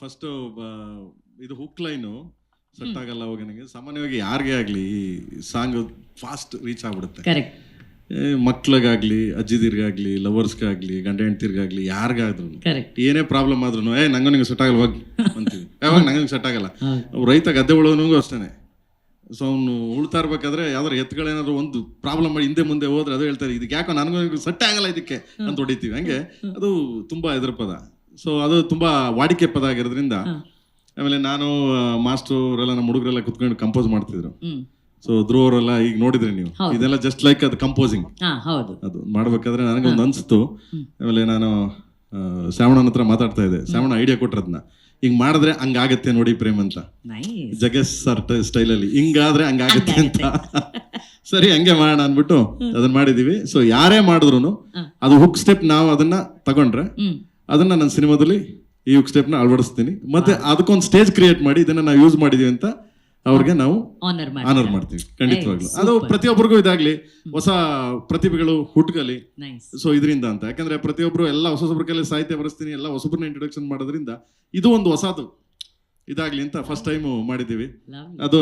First ಇದು hook line set ಆಗಲ್ಲ ಹೋಗಿ ನನಗೆ. ಸಾಮಾನ್ಯವಾಗಿ ಯಾರಿಗೆ ಆಗಲಿ ಈ ಸಾಂಗ್ ಫಾಸ್ಟ್ ರೀಚ್ ಆಗ್ಬಿಡುತ್ತೆ. ಮಕ್ಳಿಗಾಗ್ಲಿ ಅಜ್ಜಿದಿರ್ಗಾಗ್ಲಿ ಲವರ್ಸ್ಗಾಗ್ಲಿ ಗಂಡ ಹೆಂಡ್ತಿರ್ಗಾಗ್ಲಿ ಯಾರಿಗಾದ್ರು ಏನೇ ಪ್ರಾಬ್ಲಮ್ ಆದ್ರೂ ಏ ನಂಗ ನಿಂಗೆ ಸೆಟ್ ಆಗಲ್ಲ ಹೋಗಿ ಅಂತೀವಿ. ಯಾವಾಗ ನಂಗೆ ಸೆಟ್ ಆಗಲ್ಲ. ರೈತ ಗದ್ದೆ ಉಳೋನಿಗೂ ಅಷ್ಟೇನೆ. ಸೊ ಅವನು ಉಳ್ತಾ ಇರ್ಬೇಕಾದ್ರೆ ಯಾವ್ದಾರು ಎತ್ತುಗಳೇನಾದ್ರು ಒಂದು ಪ್ರಾಬ್ಲಮ್ ಮಾಡಿ ಹಿಂದೆ ಮುಂದೆ ಹೋದ್ರೆ ಅದು ಹೇಳ್ತಾರೆ ಇದಕ್ಕೆ ಯಾಕೋ ನನಗೂ ಸೆಟ್ ಆಗಲ್ಲ ಇದಕ್ಕೆ ಅಂತ ಹೊಡಿತೀವಿ. ಹಂಗೆ ಅದು ತುಂಬಾ ಎದುರು ಪದ ಸೊ ಅದು ತುಂಬಾ ವಾಡಿಕೆ ಪದ ಆಗಿರೋದ್ರಿಂದ ಆಮೇಲೆ ನಾನು ಮಾಸ್ಟರ್ ಅವರೆಲ್ಲ ನಮ್ಮ ಹುಡುಗರೆಲ್ಲ ಕುತ್ಕೊಂಡು ಕಂಪೋಸ್ ಮಾಡ್ತಿದ್ರು. ಸೊ ಧ್ರುವ ಅವರೆಲ್ಲ ಈಗ ನೋಡಿದ್ರಿ ನೀವು. ಇದೆಲ್ಲ ಜಸ್ಟ್ ಲೈಕ್ ಅದು ಕಂಪೋಸಿಂಗ್ ಅದು ಮಾಡ್ಬೇಕಾದ್ರೆ ಒಂದು ಅನ್ಸ್ತು ಆಮೇಲೆ ನಾನು ಶ್ರಾವಣನ ಹತ್ರ ಮಾತಾಡ್ತಾ ಇದ್ದೆ. ಶ್ರಾವಣ ಐಡಿಯಾ ಕೊಟ್ರದ್ನ ಹಿಂಗ್ ಮಾಡಿದ್ರೆ ಹಂಗಾಗತ್ತೆ ನೋಡಿ ಪ್ರೇಮ್ ಅಂತ. ಜಗಸ್ ಸರ್ ಸ್ಟೈಲಲ್ಲಿ ಹಿಂಗಾದ್ರೆ ಹಂಗಾಗತ್ತೆ ಅಂತ. ಸರಿ ಹಂಗೆ ಮಾಡೋಣ ಅಂದ್ಬಿಟ್ಟು ಅದನ್ನ ಮಾಡಿದೀವಿ. ಸೊ ಯಾರೇ ಮಾಡಿದ್ರು ಅದು ಹುಕ್ ಸ್ಟೆಪ್ ನಾವು ಅದನ್ನ ತಗೊಂಡ್ರೆ ಅದನ್ನ ನನ್ನ ಸಿನಿಮಾದಲ್ಲಿ ಈ ಹುಕ್ ಸ್ಟೆಪ್ನ ಅಳವಡಿಸ್ತೀನಿ. ಮತ್ತೆ ಅದಕ್ಕೊಂದು ಸ್ಟೇಜ್ ಕ್ರಿಯೇಟ್ ಮಾಡಿ ಇದನ್ನ ನಾವು ಯೂಸ್ ಮಾಡಿದೀವಿ ಅಂತ ಅವ್ರಿಗೆ ನಾವು ಆನರ್ ಮಾಡಿ ಆನರ್ ಮಾಡ್ತೀವಿ. ಖಂಡಿತವಾಗ್ಲು. ಅದು ಪ್ರತಿಯೊಬ್ಬರಿಗೂ ಇದಾಗ್ಲಿ. ಹೊಸ ಪ್ರತಿಭೆಗಳು ಹುಟ್ಕಲಿ. ಸೊ ಇದರಿಂದ ಅಂತ. ಯಾಕಂದ್ರೆ ಪ್ರತಿಯೊಬ್ರು ಎಲ್ಲ ಹೊಸ ಕೈಲಿ ಸಾಹಿತ್ಯ ಬರೆಸ್ತೀನಿ ಎಲ್ಲ ಹೊಸಬ್ರನ್ನ ಇಂಟ್ರೊಡಕ್ಷನ್ ಮಾಡೋದ್ರಿಂದ ಇದು ಒಂದು ಹೊಸದು. ಇದಾಗ್ಲಿ ಅಂತ ಫಸ್ಟ್ ಟೈಮ್ ಮಾಡಿದೀವಿ ಅದು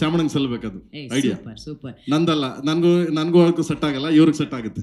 ಶ್ಯಾಮಣಂಗ್ ಅದು ಐಡಿಯಾ ಸೂಪರ್ ಸೂಪರ್ ನಂದಲ್ಲ ನನ್ಗೂ ನನ್ಗೂ ಅದಕ್ಕೂ ಸೆಟ್ ಆಗಲ್ಲ ಇವ್ರಿಗೆ ಸೆಟ್ ಆಗುತ್ತೆ.